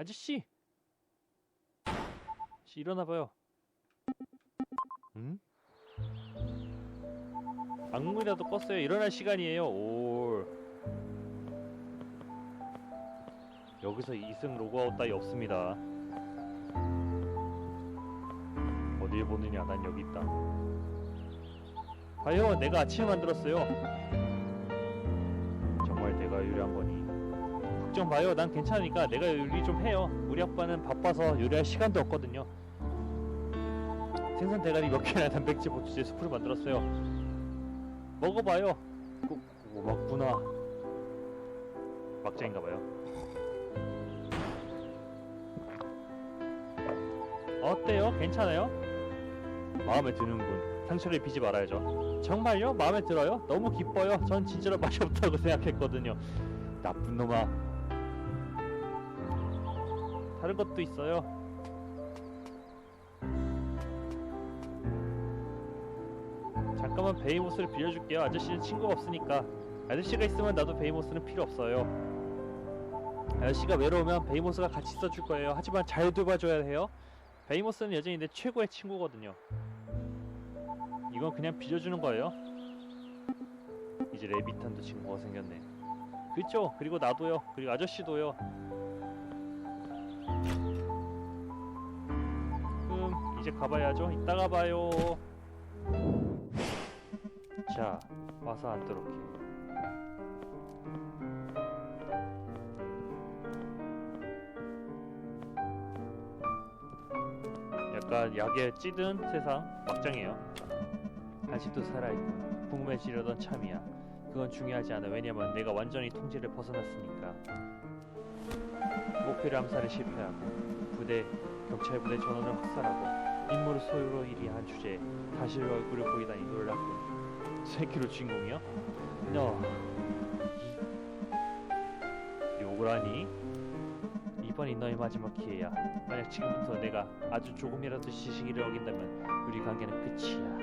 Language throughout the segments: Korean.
아저씨! 씨, 일어나봐요. 응? 악물이라도 껐어요. 일어날 시간이에요. 올. 여기서 2승 로그아웃 따위 없습니다. 어딜 보느냐, 난 여기 있다. 봐요, 내가 아침에 만들었어요. 정말 내가 요리한 거니? 걱정 마요. 난 괜찮으니까 내가 요리 좀 해요. 우리 아빠는 바빠서 요리할 시간도 없거든요. 생선 대가리 몇 개나 단백질 보충제 스프를 만들었어요. 먹어봐요. 오, 오 맞구나. 막장인가봐요. 어때요? 괜찮아요? 마음에 드는군. 상처를 입히지 말아야죠. 정말요? 마음에 들어요? 너무 기뻐요. 전 진짜로 맛이 없다고 생각했거든요. 나쁜 놈아. 다른 것도 있어요. 잠깐만 베이모스를 빌려줄게요. 아저씨는 친구가 없으니까. 아저씨가 있으면 나도 베이모스는 필요 없어요. 아저씨가 외로우면 베이모스가 같이 있어줄 거예요. 하지만 잘 돌봐줘야 해요. 베이모스는 여전히 내 최고의 친구거든요. 이건 그냥 빌려주는 거예요. 이제 레비탄도 친구가 생겼네. 그쵸? 그리고 나도요. 그리고 아저씨도요. 이제 가봐야죠. 이따가 봐요. 자, 와서 앉도록 해. 약간 약에 찌든 세상 막장이에요. 아직도 살아있고 궁금해지려던 참이야. 그건 중요하지 않아. 왜냐면 내가 완전히 통제를 벗어났으니까. 목표를 암살에 실패하고 부대 경찰 부대 전원을 확살하고 임무를 소유로 일이한 주제에 다시 얼굴을 보이다니 놀랍군. 새끼로 주인공이요? 너 이- 욕을 하니? 이번이 너의 마지막 기회야. 만약 지금부터 내가 아주 조금이라도 시시기를 어긴다면 우리 관계는 끝이야.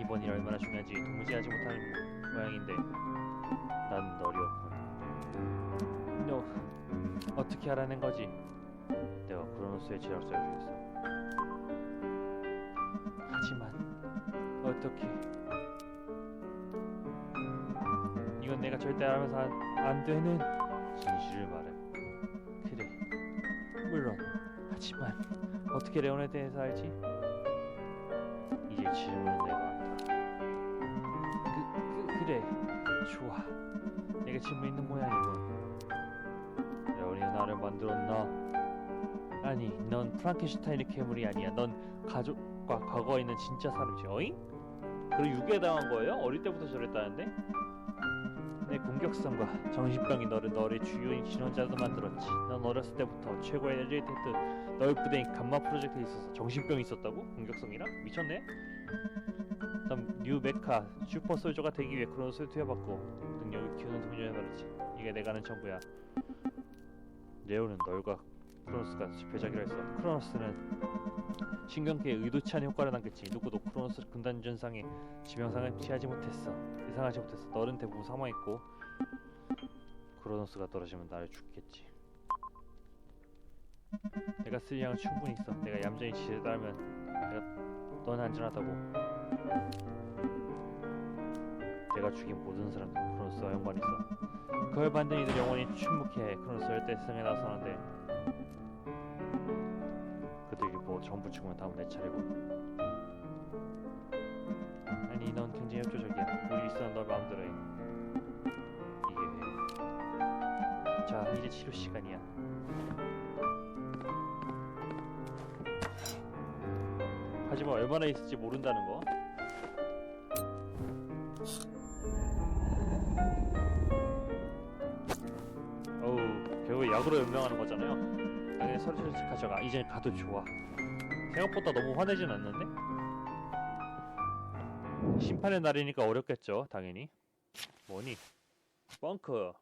이번 일 얼마나 중요한지 도무지 하지 못하는 모양인데 난 어려웠군. 너 어떻게 알아낸 거지? 내가 크로노스의 제작자 중에서 하지만 어떻게? 이건 내가 절대 알아서 안, 안 되는 진실을 말해. 그래. 물론 하지만 어떻게 레온에 대해서 알지? 이제 질문은 내가 한다. 그, 그, 그래. 좋아. 내가 질문 있는 모양이군 레온이 나를 만들었나? 아니 넌 프랑켄슈타인의 괴물이 아니야. 넌 가족 과 과거에 있는 진짜 사람이지 어잉? 그리고 유괴당한 거예요? 어릴 때부터 저랬다는데? 내 공격성과 정신병이 너를 너의 주요인 진원자도 만들었지 넌 어렸을 때부터 최고의 엘리테트 너의 부대인 감마 프로젝트에 있어서 정신병이 있었다고? 공격성이랑? 미쳤네? 넌 뉴메카 슈퍼 솔저가 되기 위해 크로노스를 투여받고 능력을 키우는 동료에 말했지 이게 내가 아는 전부야 레오는 널과 크로노스가 배작이라 했어 크로노스는 신경계에 의도치 않은 효과를 남겼지 누구도 크로노스 군단전상에 지명상을 피하지 못했어. 예상하지 못했어 너는 대부분 사망했고 크로노스가 떨어지면 나를 죽겠지. 내가 쓸 양은 충분히 있어. 내가 얌전히 지시에 따르면 내가 넌 안전하다고 내가 죽인 모든 사람들 크로노스와 연관이 있어? 그걸 받는 이들 영원히 침묵해야 해 크로노스 열대 세상에 나서는데 그들이 뭐 전부 죽으면 다음 내 차례고. 아니 넌 굉장히 협조적이야. 우리 있으면 널 마음대로 해. 이게 왜? 자 이제 치료 시간이야. 하지만 얼마나 있을지 모른다는 거 약으로 연명하는 거잖아요 당연히 서류를 가져가 이제 가도 좋아 생각보다 너무 화내진 않는데? 심판의 날이니까 어렵겠죠 당연히 뭐니? 벙커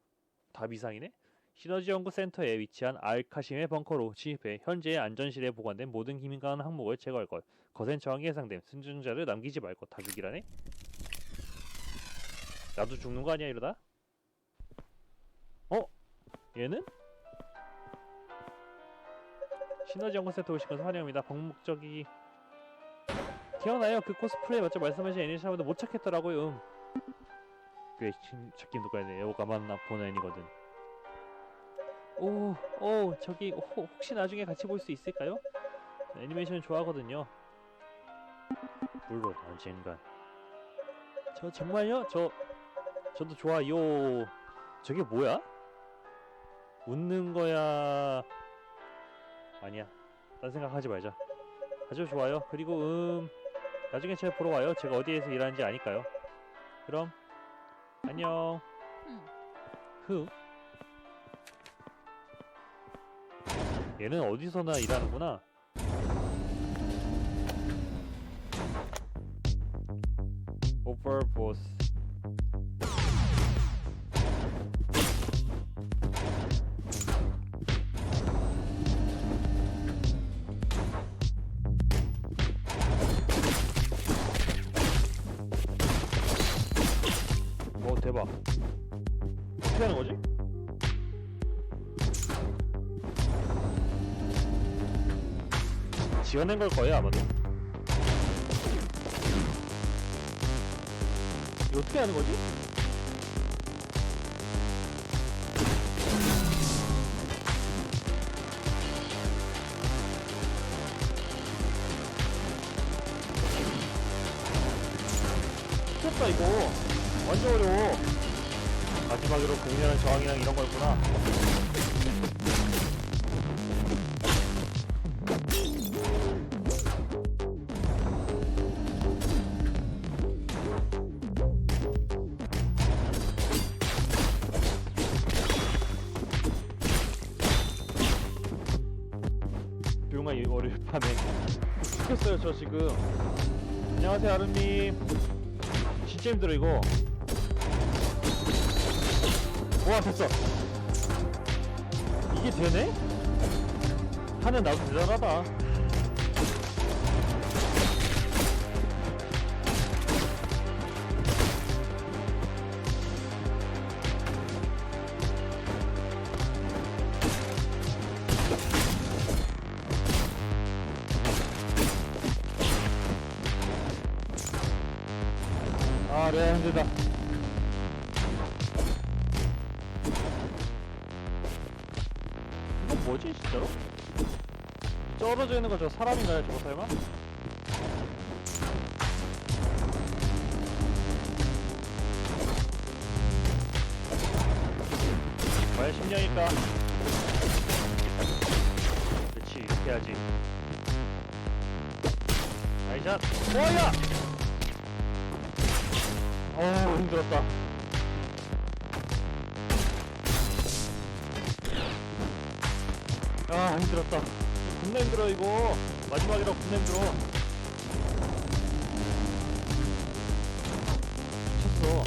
답 이상이네? 시너지 연구센터에 위치한 알카심의 벙커로 진입해 현재의 안전실에 보관된 모든 기밀 가는 항목을 제거할 것 거센 저항이 예상됨 승증자를 남기지 말것 다 죽이라네? 나도 죽는 거 아니야 이러다? 어? 얘는? 시너지 연구 센터 오신 것을 환영합니다. 방목적이 기억나요? 그 코스프레 맞죠? 말씀하신 애니샤보다 못 찾겠더라고요. 음. 꽤 심- 찾긴 누가 해 에오가만 나 보는 애니거든. 오, 오, 저기 호, 혹시 나중에 같이 볼 수 있을까요? 애니메이션 좋아하거든요. 물론 언젠간. 저 정말요? 저 저도 좋아요. 저게 뭐야? 웃는 거야? 아니야. 딴 생각하지 말자. 아주 좋아요. 그리고 음 나중에 제가 보러 와요. 제가 어디에서 일하는지 아니까요. 그럼 안녕. 음. 흐. 얘는 어디서나 일하는구나. 오버보스. 대박. 어떻게 하는 거지? 지어낸 걸 거예요 아마도. 이거 어떻게 하는 거지? 미쳤다 이거 완전 어려워 마지막으로 공연한 저항이랑 이런 거였구나. 조용한 이 월요일 밤에 죽겠어요 저 지금. 안녕하세요 아름님. 진짜 힘들어 이거 와 됐어. 이게 되네? 하는 나도 대단하다. 아 레아 힘들다 뭐지 진짜로? 쩔어져 있는 거 저 사람인가요 저거 설마? 과연 심령일까? 그렇지 이렇게 해야지 나이샷 뭐야! 어우 힘들었다 아 힘들었다. 겁나 힘들어 이거. 마지막이라 겁나 힘들어. 미쳤어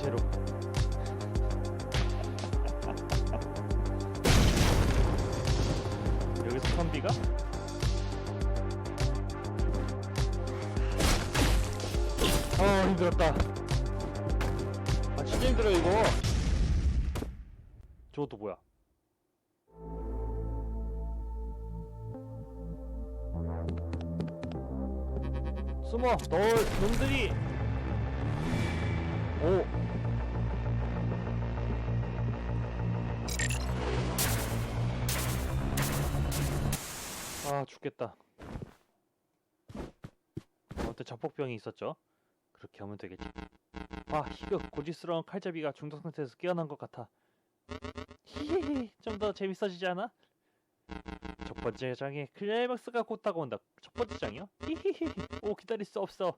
제로. 여기서 선비가? 어 힘들었다. 아 진짜 힘들어 이거. 저것도 뭐야? 숨어 널 놈들이 오. 아 죽겠다. 아무튼 자폭병이 있었죠? 그렇게 하면 되겠지. 아 희극 고지스러운 칼잡이가 중독 상태에서 깨어난 것 같아. 히히히 좀 더 재밌어지지 않아? 첫 번째 장에 클라이막스가 곧 다가온다. 첫 번째 장이요? 히히히. 오 기다릴 수 없어